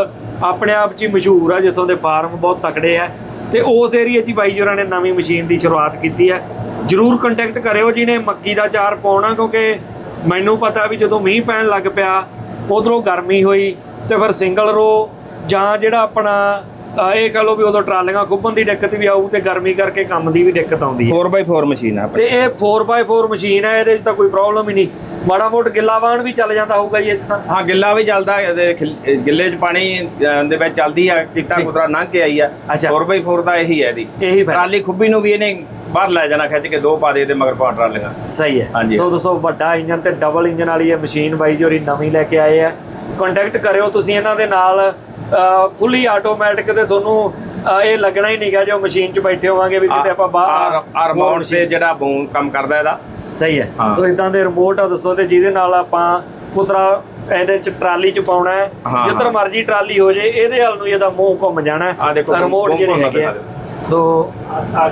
[SPEAKER 1] ਆਪਣੇ ਆਪ 'ਚ ਹੀ ਮਸ਼ਹੂਰ ਆ, ਜਿੱਥੋਂ ਦੇ ਫਾਰਮ ਬਹੁਤ ਤਕੜੇ ਆ। ਤੇ ਉਸ ਏਰੀਆ 'ਚ ਹੀ ਬਾਈ ਜੋਰਾਂ ਨੇ ਨਵੀਂ ਮਸ਼ੀਨ ਦੀ ਸ਼ੁਰੂਆਤ ਕੀਤੀ ਹੈ। ਜਰੂਰ ਕੰਟੈਕਟ ਕਰਿਓ ਜਿਹਨੇ ਮੱਕੀ ਦਾ ਚਾਰ ਪਾਉਣਾ, ਕਿਉਂਕਿ ਮੈਨੂੰ ਪਤਾ ਵੀ ਜਦੋਂ ਮੀਂਹ ਪੈਣ ਲੱਗ ਪਿਆ, ਉਧਰੋਂ ਗਰਮੀ ਹੋਈ ਤੇ ਫਿਰ ਸਿੰਗਲ ਰੋ ਜਾਂ ਜਿਹੜਾ ਆਪਣਾ ਇਹ ਕਹ ਲਓ ਵੀ ਉਦੋਂ ਟਰਾਲੀਆਂ ਖੁੱਬਣ ਦੀ ਦਿੱਕਤ ਵੀ ਆਊ ਤੇ ਗਰਮੀ ਕਰਕੇ ਕੰਮ ਦੀ ਵੀ ਦਿੱਕਤ ਆਉਂਦੀ ਹੈ।
[SPEAKER 2] 4x4 ਮਸ਼ੀਨ ਆ
[SPEAKER 1] ਤੇ ਇਹ 4x4 ਮਸ਼ੀਨ ਹੈ ਇਹਦੇ 'ਚ ਤਾਂ ਕੋਈ ਪ੍ਰੋਬਲਮ ਹੀ ਨਹੀਂ। ਮਾੜਾ ਮੋਟ ਗਿੱਲਾ ਵਾਹਣ ਵੀ ਚੱਲ ਜਾਂਦਾ ਹੋਊਗਾ ਜੀ ਇਹ 'ਚ ਤਾਂ।
[SPEAKER 2] ਹਾਂ ਗਿੱਲਾ ਵੀ ਚੱਲਦਾ ਇਹਦੇ ਖਿਲ- ਗਿੱਲੇ 'ਚ ਪਾਣੀ ਦੇ ਵਿੱਚ ਚੱਲਦੀ ਆ ਕਿਤਾ ਕੁਤਰਾ ਲੰਘ ਕੇ ਆਈ ਆ।
[SPEAKER 1] ਅੱਛਾ।
[SPEAKER 2] 4x4 ਦਾ ਇਹੀ ਹੈ ਇਹਦੀ।
[SPEAKER 1] ਇਹੀ ਫਾਇਦਾ
[SPEAKER 2] ਟਰਾਲੀ ਖੁੱਬੀ ਨੂੰ ਵੀ ਇਹਨੇ ਬਾਹਰ ਲੈ ਜਾਣਾ ਖਿੱਚ ਕੇ ਦੋ ਪਾ ਦੇ ਤੇ ਮਗਰ ਪਾ ਟਰਾਲੀਆਂ।
[SPEAKER 1] ਸਹੀ ਹੈ।
[SPEAKER 2] ਹਾਂਜੀ।
[SPEAKER 1] ਸੋ ਦੋਸਤੋ ਵੱਡਾ ਇੰਜਨ ਤੇ ਡਬਲ ਇੰਜਨ ਵਾਲੀ ਇਹ ਮਸ਼ੀਨ ਬਾਈ ਜੋਰੀ ਨਵੀਂ ਲੈ ਕੇ ਆਏ ਆ। ਕੰਟੈਕਟ ਕਰਿਓ ਤੁਸੀਂ ਇਹਨਾਂ ਦੇ ਨਾਲ। ਫੁੱਲੀ ਆਟੋਮੈਟਿਕ ਤੇ ਤੁਹਾਨੂੰ ਇਹ ਲੱਗਣਾ ਹੀ ਨਹੀਂਗਾ ਜੋ ਮਸ਼ੀਨ 'ਚ ਬੈਠੇ ਹੋਵਾਂਗੇ ਵੀ ਕਿਤੇ ਆਪਾਂ ਬਾਹਰ
[SPEAKER 2] ਆ ਰਿਮੋਟ ਤੇ ਜਿਹੜਾ ਬੂਮ ਕੰਮ ਕਰਦਾ ਇਹਦਾ
[SPEAKER 1] ਸਹੀ ਹੈ। ਤੋ ਇਦਾਂ ਦੇ ਰਿਮੋਟ ਆ ਦੋਸਤੋ ਤੇ ਜਿਹਦੇ ਨਾਲ ਆਪਾਂ ਕੁਤਰਾ ਇਹਦੇ ਚ ਟਰਾਲੀ ਚ ਪਾਉਣਾ ਹੈ ਜਿੱਧਰ। ਮਰਜ਼ੀ ਟਰਾਲੀ ਹੋ ਜੇ ਇਹਦੇ ਵੱਲ ਨੂੰ ਇਹਦਾ ਮੂੰਹ ਘੁੰਮ ਜਾਣਾ ਹੈ। ਰਿਮੋਟ ਜਿਹੜੇ ਹੈਗੇ ਆ ਤੋ
[SPEAKER 2] ਆ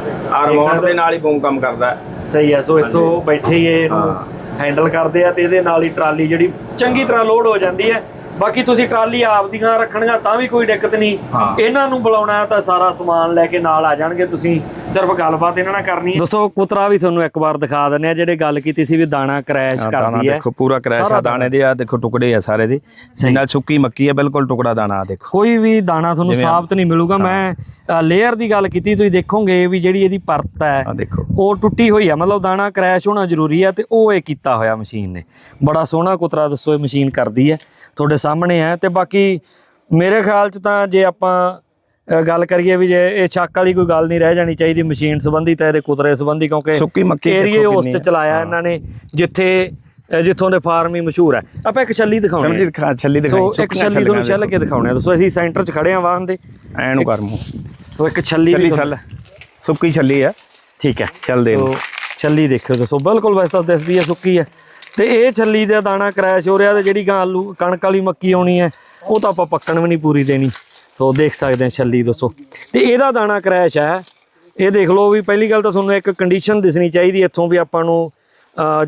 [SPEAKER 2] ਰਿਮੋਟ ਦੇ ਨਾਲ ਹੀ ਬੂਮ ਕੰਮ ਕਰਦਾ।
[SPEAKER 1] ਸਹੀ ਹੈ ਸੋ ਇੱਥੋਂ ਬੈਠੇ ਹੀ ਇਹਨੂੰ। ਹੈਂਡਲ ਕਰਦੇ ਆ ਤੇ ਇਹਦੇ ਨਾਲ ਹੀ ਟਰਾਲੀ ਜਿਹੜੀ ਚੰਗੀ ਤਰ੍ਹਾਂ ਲੋਡ ਹੋ ਜਾਂਦੀ ਹੈ ਬਾਕੀ ਤੁਸੀਂ ਟਰਾਲੀ ਆਪਦੀਆਂ ਰੱਖਣੀਆਂ ਤਾਂ ਵੀ ਕੋਈ ਦਿੱਕਤ ਨਹੀਂ। ਇਹਨਾਂ ਨੂੰ ਬੁਲਾਉਣਾ ਹੈ ਤਾਂ ਸਾਰਾ ਸਮਾਨ ਲੈ ਕੇ ਨਾਲ ਆ ਜਾਣਗੇ। ਤੁਸੀਂ ਸਿਰਫ ਗੱਲਬਾਤ ਇਹਨਾਂ ਨਾਲ ਕਰਨੀ ਹੈ। ਦੋਸਤੋ ਕੁਤਰਾ ਵੀ ਤੁਹਾਨੂੰ ਇੱਕ ਵਾਰ ਦਿਖਾ ਦਿੰਦੇ ਆ ਜਿਹੜੇ ਗੱਲ ਕੀਤੀ ਸੀ ਵੀ ਦਾਣਾ ਕ੍ਰੈਸ਼ ਕਰਦੀ ਹੈ।
[SPEAKER 2] ਦੇਖੋ ਪੂਰਾ ਕ੍ਰੈਸ਼ ਆ ਦਾਣੇ। ਦੇ ਆ ਦੇਖੋ ਟੁਕੜੇ ਆ ਸਾਰੇ ਦੇ। ਨਾਲ ਸੁੱਕੀ ਮੱਕੀ ਆ ਬਿਲਕੁਲ ਟੁਕੜਾ ਦਾਣਾ ਆ ਦੇਖੋ।
[SPEAKER 1] ਕੋਈ ਵੀ ਦਾਣਾ ਤੁਹਾਨੂੰ ਸਾਬਤ ਨਹੀਂ ਮਿਲੂਗਾ। ਮੈਂ ਲੇਅਰ ਦੀ ਗੱਲ ਕੀਤੀ ਤੁਸੀਂ ਦੇਖੋਗੇ ਵੀ ਜਿਹੜੀ ਇਹਦੀ ਪਰਤ ਹੈ
[SPEAKER 2] ਆ ਦੇਖੋ।
[SPEAKER 1] ਉਹ ਟੁੱਟੀ ਹੋਈ ਆ। ਮਤਲਬ ਦਾਣਾ ਕ੍ਰੈਸ਼ ਹੋਣਾ ਜ਼ਰੂਰੀ ਹੈ ਤੇ ਉਹ ਇਹ ਕੀਤਾ ਹੋਇਆ ਮਸ਼ੀਨ ਨੇ। ਬੜਾ ਸੋਹਣਾ ਕੁਤਰਾ ਦੱਸੋ ਇਹ ਮਸ਼ੀਨ ਕਰਦੀ ਹੈ। ਤੁਹਾਡੇ ਸਾਹਮਣੇ ਹੈ ਤੇ ਬਾਕੀ ਮੇਰੇ ਖਿਆਲ ਚ ਤਾਂ ਜੇ ਆਪਾਂ ਗੱਲ ਕਰੀਏ ਵੀ ਜੇ ਇਹ ਚੱਕ ਵਾਲੀ ਕੋਈ ਗੱਲ ਨਹੀਂ ਰਹਿ ਜਾਣੀ ਚਾਹੀਦੀ ਮਸ਼ੀਨ ਸੰਬੰਧੀ ਤਾਂ ਇਹਦੇ ਕੁਤਰੇ ਸੰਬੰਧੀ ਕਿਉਂਕਿ
[SPEAKER 2] ਸੁੱਕੀ ਮੱਕੀ
[SPEAKER 1] ਏਰੀਏ ਉਸ ਤੇ ਚਲਾਇਆ ਇਹਨਾਂ ਨੇ ਜਿੱਥੇ ਜਿੱਥੋਂ ਦੇ ਫਾਰਮ ਹੀ ਮਸ਼ਹੂਰ ਹੈ। ਆਪਾਂ ਇੱਕ ਛੱਲੀ ਦਿਖਾਉਣੀ ਹੈ।
[SPEAKER 2] ਦਿਖਾ ਛੱਲੀ ਦਿਖਾਈ
[SPEAKER 1] ਸੋ ਇੱਕ ਛੱਲੀ ਤੁਹਾਨੂੰ ਛੱਲ ਕੇ ਦਿਖਾਉਣੇ ਆ। ਦੱਸੋ ਅਸੀਂ ਸੈਂਟਰ 'ਚ ਖੜੇ ਆ ਵਾਹਨ ਦੇ।
[SPEAKER 2] ਐ ਨੂੰ ਕਰ ਮੂੰਹ
[SPEAKER 1] ਸੋ ਇੱਕ ਛੱਲੀ ਵੀ
[SPEAKER 2] ਛੱਲੀ ਸੁੱਕੀ ਛੱਲੀ ਆ
[SPEAKER 1] ਠੀਕ ਹੈ।
[SPEAKER 2] ਚੱਲਦੇ
[SPEAKER 1] ਤੋ ਛੱਲੀ ਦੇਖਿਓ ਦੱਸੋ। ਬਿਲਕੁਲ ਵੈਸੇ ਤਾਂ ਦਿਸਦੀ ਹੈ ਸੁੱਕੀ ਹੈ। ਤੇ ਇਹ ਛੱਲੀ ਦਾ ਦਾਣਾ ਕ੍ਰੈਸ਼ ਹੋ ਰਿਹਾ ਤੇ ਜਿਹੜੀ ਗਾਂ ਆਲੂ ਕਣਕ ਵਾਲੀ ਮੱਕੀ ਆਉਣੀ ਹੈ, ਉਹ ਤਾਂ ਆਪਾਂ ਪੱਕਣ ਵੀ ਨਹੀਂ ਪੂਰੀ ਦੇਣੀ। ਸੋ ਦੇਖ ਸਕਦੇ ਹਾਂ ਛੱਲੀ ਦੱਸੋ। ਤੇ ਇਹਦਾ ਦਾਣਾ ਕ੍ਰੈਸ਼ ਹੈ। ਇਹ ਦੇਖ ਲਓ ਵੀ ਪਹਿਲੀ ਗੱਲ ਤਾਂ ਤੁਹਾਨੂੰ ਇੱਕ ਕੰਡੀਸ਼ਨ ਦਿਸਣੀ ਚਾਹੀਦੀ ਇੱਥੋਂ ਵੀ ਆਪਾਂ ਨੂੰ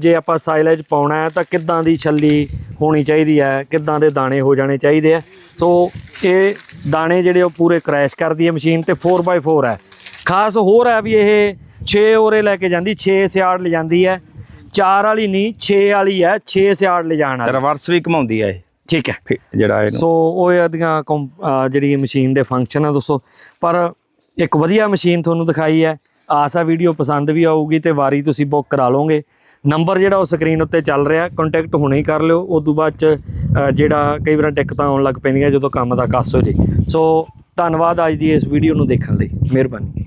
[SPEAKER 1] ਜੇ ਆਪਾਂ ਸਾਈਲੇਜ ਪਾਉਣਾ ਹੈ ਤਾਂ ਕਿੱਦਾਂ ਦੀ ਛੱਲੀ ਹੋਣੀ ਚਾਹੀਦੀ ਹੈ, ਕਿੱਦਾਂ ਦੇ ਦਾਣੇ ਹੋ ਜਾਣੇ ਚਾਹੀਦੇ ਆ ਸੋ ਇਹ ਦਾਣੇ ਜਿਹੜੇ ਉਹ ਪੂਰੇ ਕ੍ਰੈਸ਼ ਕਰਦੀ ਹੈ ਮਸ਼ੀਨ ਤੇ 4x4 ਹੈ। ਖਾਸ ਹੋਰ ਹੈ ਵੀ ਇਹ 6 ਓਰੇ ਲੈ ਕੇ ਜਾਂਦੀ 6 ਸਿਆੜ ਲੈ ਜਾਂਦੀ ਹੈ। 4 ਵਾਲੀ ਨਹੀਂ 6 ਵਾਲੀ ਹੈ 6 ਸਿਆੜ ਲੈ ਜਾਣ ਵਾਲੀ
[SPEAKER 2] ਰਿਵਰਸ ਵੀ ਘਮਾਉਂਦੀ ਇਹ।
[SPEAKER 1] ਠੀਕ ਹੈ।
[SPEAKER 2] ਜਿਹੜਾ ਇਹਨੂੰ
[SPEAKER 1] ਸੋ ਉਹ ਇਹਦੀਆਂ ਜਿਹੜੀ ਮਸ਼ੀਨ ਦੇ ਫੰਕਸ਼ਨ ਆ ਦੋਸਤੋ ਪਰ ਇੱਕ ਵਧੀਆ ਮਸ਼ੀਨ ਤੁਹਾਨੂੰ ਦਿਖਾਈ ਹੈ। ਆਸ ਵੀਡੀਓ ਪਸੰਦ ਵੀ ਆਊਗੀ ਤੇ ਵਾਰੀ ਤੁਸੀਂ ਬੁੱਕ ਕਰਾ ਲਓਗੇ। ਨੰਬਰ ਜਿਹੜਾ ਉਹ ਸਕਰੀਨ ਉੱਤੇ ਚੱਲ ਰਿਹਾ ਕੰਟੈਕਟ ਹੁਣੇ ਹੀ ਕਰ ਲਿਓ। ਉਸ ਤੋਂ ਬਾਅਦ ਚ ਜਿਹੜਾ ਕਈ ਵਾਰ ਦਿੱਕਤਾਂ ਆਉਣ ਲੱਗ ਪੈਂਦੀਆਂ ਜਦੋਂ ਕੰਮ ਦਾ ਕੱਸ ਹੋ ਜੇ। ਸੋ ਧੰਨਵਾਦ ਅੱਜ ਦੀ ਇਸ ਵੀਡੀਓ ਨੂੰ ਦੇਖਣ ਲਈ। ਮਿਹਰਬਾਨੀ।